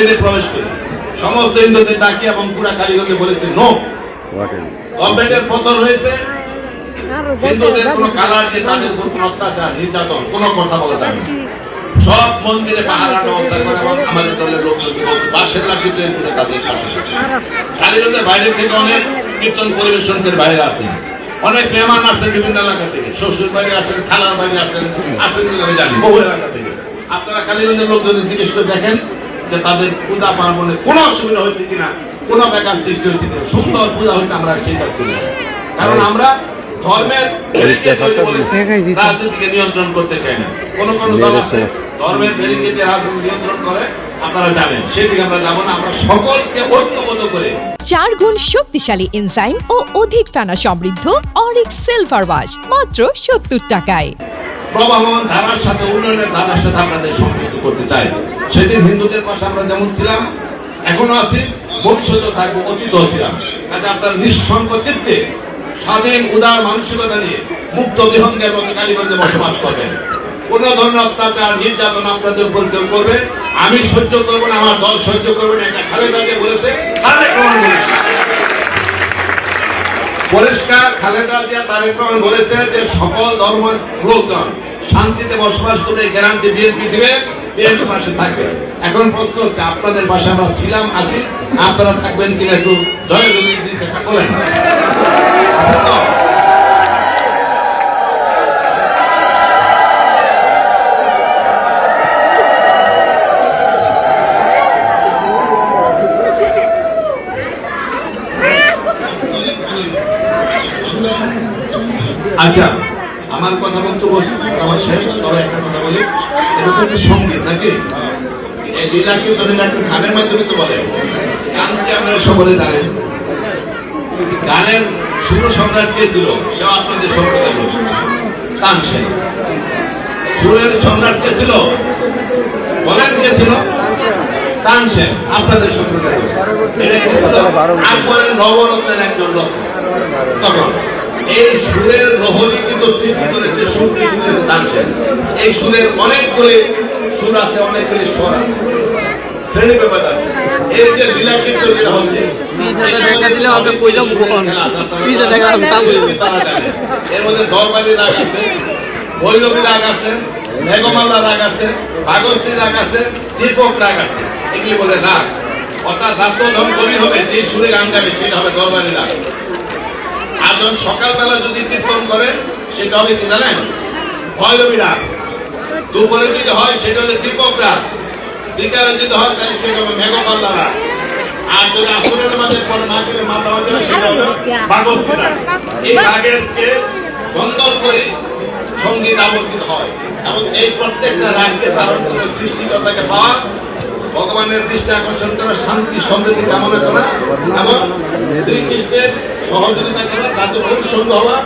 মন্দিরে প্রবেশ করি। সমস্ত হিন্দুদের ডাকি এবং পুরা কালীগঞ্জে বলেছে নো গভর্নমেন্টের পতন হয়েছে। হিন্দুদের কোন কালার যে তাদের উপর কোন অত্যাচার নির্যাতন কোনো কথা বলা যাবে না। সব মন্দিরে পাহারা ব্যবস্থা করে এবং আমাদের দলের লোকজনকে বলছে বাসের লাঠি তৈরি করে তাদের পাশে কালীগঞ্জের বাইরে থেকে অনেক কীর্তন পরিবেশনদের বাইরে আসেন অনেক মেহমান আসছেন বিভিন্ন এলাকা থেকে। শ্বশুর বাড়ি আসছেন খালার বাড়ি আসছেন আসেন বলে আমি জানি বহু এলাকা থেকে আপনারা কালীগঞ্জের লোকজন জিজ্ঞেস করে দেখেন। যে তাদের পূজা পার্বণে কোনো অসুবিধা হয়েছে কিনা কোনো ব্যাঘাত সৃষ্টি হয়েছে কিনা সুন্দর পূজা হইতে আমরা সেই কাজ করি কারণ আমরা ধর্মের রাজনীতিকে নিয়ন্ত্রণ করতে চাই না। কোন কোন দল আছে ধর্মের ব্যারিকেডে রাজনীতি নিয়ন্ত্রণ করে আপনারা জানেন সেদিকে আমরা যাব না আমরা সকলকে ঐক্যবদ্ধ করে। চার গুণ শক্তিশালী এনজাইম ও অধিক ফেনা সমৃদ্ধ অরিক সিলভার ওয়াশ মাত্র সত্তর টাকায়। প্রবাহমান ধারার সাথে উন্নয়নের ধারার সাথে আপনাদের সম্পৃক্ত করতে চাই। সেদিন হিন্দুদের পাশে আমরা যেমন ছিলাম, এখনও আছি ভবিষ্যতে থাকব, অতীতও ছিলাম। কাজে আপনার নিঃসঙ্গ চিত্তে, স্বাধীন, উদার মানসিকতা নিয়ে মুক্ত বিহঙ্গের মতো কালীগঞ্জে বসবাস করবেন। কোন ধরনের অত্যাচার, নির্যাতন আপনাদের উপর কেউ করবে আমি সহ্য করব না, আমার দল সহ্য করবে না একটা খালেদাকে বলেছে বলেছে। পরিষ্কার, খালেদা জিয়া তারেক রহমান বলেছে যে সকল ধর্মের লোকজন শান্তিতে বসবাস করে গ্যারান্টি বিএনপি দিবে। বিএনপি পাশে থাকবে। এখন প্রশ্ন হচ্ছে, আপনাদের পাশে আমরা ছিলাম, আছি, আপনারা থাকবেন কিনা একটু জয় রবি দেখা বলেন। আচ্ছা আমার কথা বক্তব্য আমার শেষ, তবে একটা কথা বলি। তো একটা সংগীত নাকি? এই লীলা কীর্তনের একটা গানের মাধ্যমে তো বলে। গান কি আপনারা সকলে জানেন গানের? সুর সম্রাট কে ছিল? সেও আপনাদের সম্প্রদায় লোক তানসেন সুরের সম্রাট কে ছিল? বলেন কে ছিল? তানসেন আপনাদের সম্প্রদায় লোক এটা কি ছিল আকবরের নবরত্নের একজন লোক। তখন এই সুরের লহরি কিন্তু সৃষ্টি করেছে সুর সৃষ্টি এই সুরের অনেকগুলি সুর আছে অনেকগুলি স্বর আছে। শ্রেণি পেপার আছে। এর যে যেটা হচ্ছে। এর মধ্যে দরবারি রাগ আছে ভৈরবী রাগ আছে মেঘমাল্লা রাগ আছে ভাগশ্রী রাগ আছে দীপক রাগ আছে। এগুলি বলে রাগ। অর্থাৎ কবি হবে যে সুরে গান গাবে সেটা হবে দরবারি রাগ। যখন সকালবেলা যদি কীর্তন করে, সেটা হবে কি জানেন? ভৈরবী রাগ দুপুরে যদি হয়, সেটা হলে দীপক রাগ বিকালে যদি হয়, তাহলে সেটা হবে মেঘমাল্লা রাগ আর যদি মাঝে পরে মাথা সেটা হয়। এবং এই প্রত্যেকটা সৃষ্টিকর্তাকে ভগবানের দৃষ্টি আকর্ষণ করা শান্তি, সমৃদ্ধি কামনা করা। এবং শ্রীকৃষ্ণের সহযোগিতা করা, তার সঙ্গ হওয়া,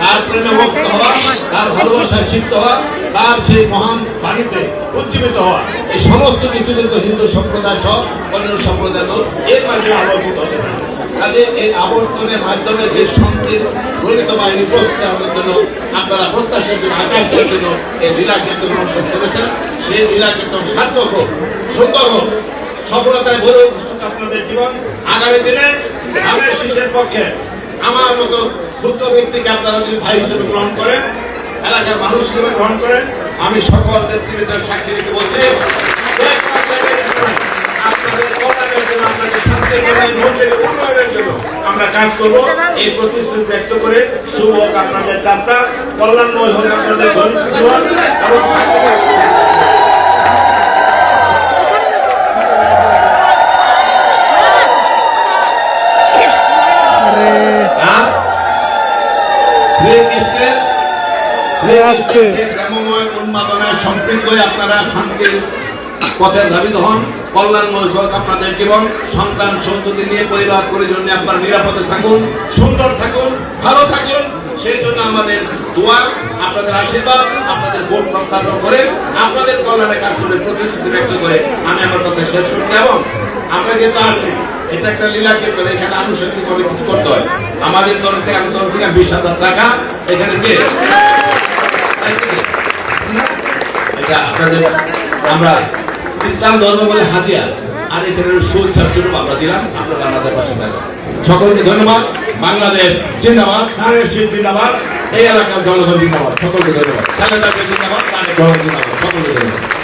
তার প্রেমে মুক্ত হওয়া, তার ভালোবাসায় সিদ্ধ হওয়া, তার সেই মহান বাণীতে উজ্জীবিত হওয়া। এই সমস্ত কিছু কিন্তু হিন্দু সম্প্রদায় সহ অন্য সম্প্রদায় এর মাঝে আবর্তিত হতে পারে। এই আবর্তনের মাধ্যমে যে শান্তির গণিত বাহিনী প্রস্তাবের জন্য আপনারা প্রত্যাশার জন্য আকাশের জন্য এই লীলা কীর্তন অনুষ্ঠান করেছেন। সেই লীলা কীর্তন সার্থক হোক, সুন্দর হোক, সফলতায় উঠুক আপনাদের জীবন। আগামী দিনে আমার শিশের পক্ষে আমার মতো ক্ষুদ্র ব্যক্তিকে আপনারা যদি ভাই হিসেবে গ্রহণ করেন, এলাকার মানুষ হিসেবে গ্রহণ করেন, আমি সকল নেতৃবৃন্দের সাক্ষী রেখে বলছি, আপনাদের কল্যাণের জন্য, আপনাদের শান্তির জন্য আমরা কাজ করব। এই প্রতিশ্রুতি ব্যক্ত করে শুভ আপনাদের যাত্রা। কল্যাণময় হোক আপনাদের শ্রীকৃষ্ণের শ্রীকৃষ্ণের উন্মাদনায় সম্পৃক্ত আপনারা শান্তির পথে ধাবিত হন কল্যাণময় হোক আপনাদের জীবন সন্তান সন্ততি নিয়ে পরিবার পরিজন নিয়ে আপনারা নিরাপদে থাকুন সুন্দর থাকুন ভালো থাকুন। সেই জন্য আমাদের দোয়া আপনাদের আশীর্বাদ আপনাদের ভোট করে আপনাদের কল্যাণে কাজ করে প্রতিশ্রুতি ব্যক্ত করে আমি আমার কথা শেষ করছি। এবং আমরা যেহেতু আসি এটা একটা লীলা কেন্দ্র এখানে আনুষঙ্গিক করে কিছু করতে হয়। আমাদের তরফ থেকে আমার তরফ থেকে বিশ হাজার টাকা এখানে দিয়ে এটা আপনাদের আমরা ইসলাম ধর্ম বলে হাদিয়া আর এখানে সুচ্ছার জন্য আমরা দিলাম। আমরা বাংলাদেশ পাশে থাকব সকলকে ধন্যবাদ। বাংলাদেশ জিন্দাবাদ ধানের শীত জিন্দাবাদ, এই এলাকার জনগণ জিন্দাবাদ। সকলকে ধন্যবাদ। জিন্দাবাদ। সকলকে ধন্যবাদ।